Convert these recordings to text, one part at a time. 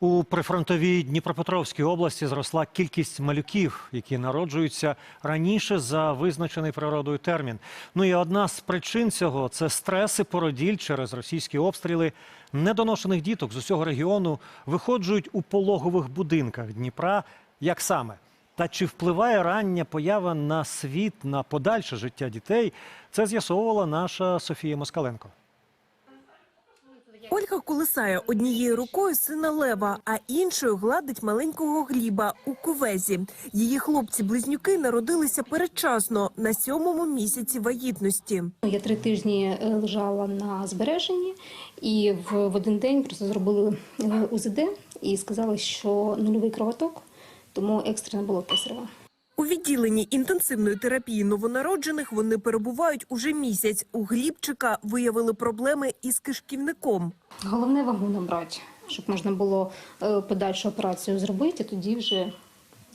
У прифронтовій Дніпропетровській області зросла кількість малюків, які народжуються раніше за визначений природою термін. Ну і одна з причин цього це стреси породіль через російські обстріли. Недоношених діток з усього регіону виходжують у пологових будинках Дніпра. Як саме? Та чи впливає рання поява на світ на подальше життя дітей? Це з'ясовувала наша Софія Москаленко. Ольга колисає однією рукою сина Лева, а іншою гладить маленького Гліба у кувезі. Її хлопці-близнюки народилися передчасно на сьомому місяці вагітності. Я три тижні е, лежала на збереженні, і в, один день просто зробили е, УЗД і сказали, що нульовий кровоток, тому екстрена було кесарева. Відділенні інтенсивної терапії новонароджених вони перебувають уже місяць. У Глібчика виявили проблеми із кишківником. Головне вагу набрати, щоб можна було е, подальшу операцію зробити, тоді вже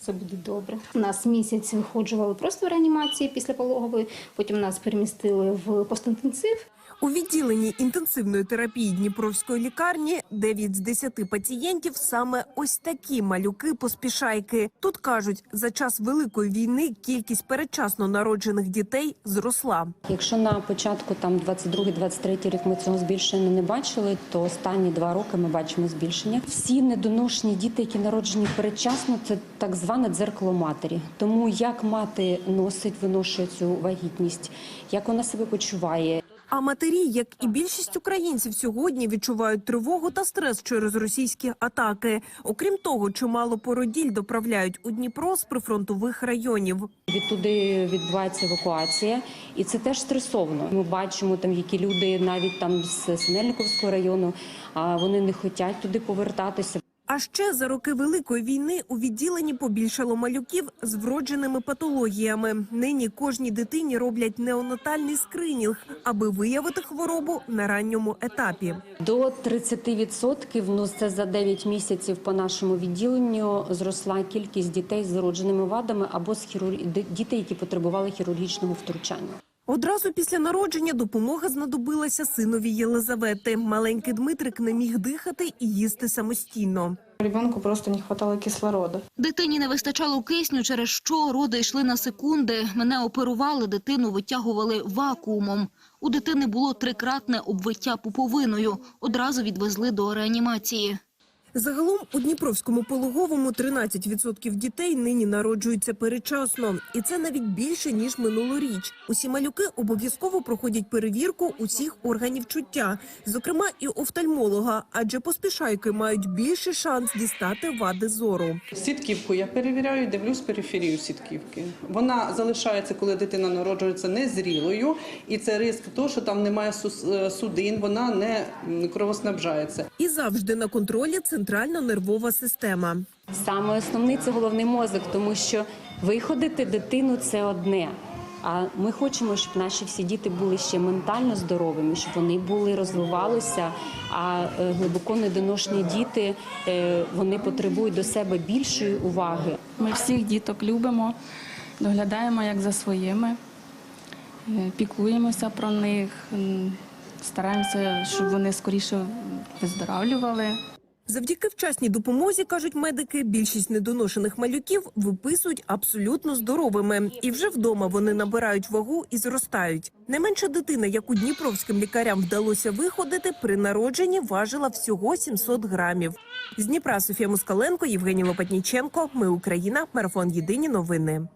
це буде добре. Нас місяць виходжували просто в реанімації після пологової, потім нас перемістили в постінтенсив. У відділенні інтенсивної терапії Дніпровської лікарні 9 з 10 пацієнтів саме ось такі малюки-поспішайки. Тут кажуть, за час великої війни кількість передчасно народжених дітей зросла. Якщо на початку там 22-23 рік ми цього збільшення не бачили, то останні два роки ми бачимо збільшення. Всі недоношені діти, які народжені передчасно, це так зване дзеркало матері. Тому як мати носить, виношує цю вагітність, як вона себе почуває, А матері, як і більшість українців, сьогодні відчувають тривогу та стрес через російські атаки. Окрім того, чимало породіль доправляють у Дніпро з прифронтових районів. Відтуди відбувається евакуація, і це теж стресовно. Ми бачимо там, які люди навіть там з Синельниковського району, а вони не хочуть туди повертатися. А ще за роки великої війни у відділенні побільшало малюків з вродженими патологіями. Нині кожній дитині роблять неонатальний скринінг, аби виявити хворобу на ранньому етапі. До 30%, ну це за 9 місяців по нашому відділенню зросла кількість дітей з зародженими вадами або з хірург... дітей, які потребували хірургічного втручання. Одразу після народження допомога знадобилася синові Єлизавети. Маленький Дмитрик не міг дихати і їсти самостійно. Ребенку просто не хватало кислорода. Дитині не вистачало кисню, через що роди йшли на секунди. Мене оперували, дитину витягували вакуумом. У дитини було трикратне обвиття пуповиною. Одразу відвезли до реанімації. Загалом у Дніпровському пологовому 13% дітей нині народжуються передчасно, і це навіть більше ніж минулоріч. Усі малюки обов'язково проходять перевірку усіх органів чуття, зокрема і офтальмолога, адже поспішайки мають більший шанс дістати вади зору. Сітківку я перевіряю, дивлюсь периферію сітківки. Вона залишається, коли дитина народжується незрілою, і це ризик того, що там немає е, судин, вона не кровоснабжається. І завжди на контролі центральна нервова система. Саме основний це головний мозок, тому що виходити дитину це одне. А ми хочемо, щоб наші всі діти були ще ментально здоровими, щоб вони були розвивалися. А е, глибоко недоношені діти е, вони потребують до себе більшої уваги. Ми всіх діток любимо, доглядаємо як за своїми, е, піклуємося про них, стараємося, щоб вони скоріше виздоравлювали. Завдяки вчасній допомозі, кажуть медики, більшість недоношених малюків виписують абсолютно здоровими. І вже вдома вони набирають вагу і зростають. Найменша дитина, яку дніпровським лікарям вдалося виходити, при народженні важила всього 700 грамів. З Дніпра Софія Москаленко, Євгеній Лопатніченко. Ми Україна. Марафон Єдині новини.